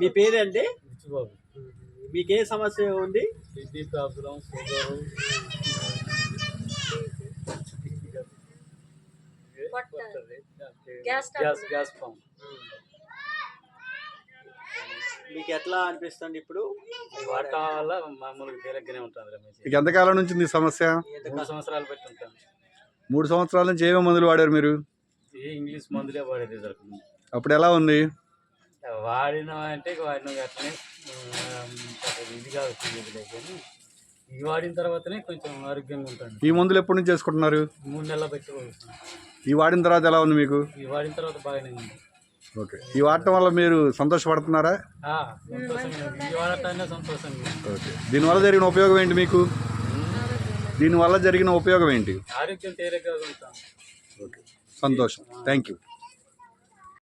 మీ పేరండి పిచ్చిబాబు మీకు ఏ సమస్య ఉంది kidney problem sugar gas gas gas form. మీకు ఎట్లా అనిపిస్తుంది ఇప్పుడు? వాడటం వల్ల మామూలుగా తేలిగ్గానే ఉంటుంది రమేష్ మీకు ఎంతకాలం నుంచి ఉంది ఈ సమస్య? మూడు సంవత్సరాలు పెట్టి ఉంటాను మూడు సంవత్సరాల నుంచి ఏమేమి మందులు వాడారు మీరు? ఏ ఇంగ్లీష్ మందులే వాడేది దొరకదు అప్పుడు ఎలా ఉంది? వాడిన అంటే వాడిన అట్లనే ఇదిగా వచ్చింది కానీ ఇవి వాడిన తర్వాతనే కొంచెం ఆరోగ్యంగా ఉంటాను ఈ మందులు ఎప్పటి నుంచి చేసుకుంటున్నారు? మూడు నెలల పెట్టి వాడుతున్నాను. ఈ వాడిన తర్వాత ఎలా ఉంది మీకు? ఇవి వాడిన తర్వాత బాగానే ఉంది. ఓకే. ఈ వాడటం వల్ల మీరు సంతోషపడుతున్నారా. ఓకే. దీనివల్ల జరిగిన ఉపయోగం ఏంటి మీకు? దీనివల్ల జరిగిన ఉపయోగం ఏంటి? ఆరోగ్యం ఉంటాం. ఓకే. సంతోషం. Thank you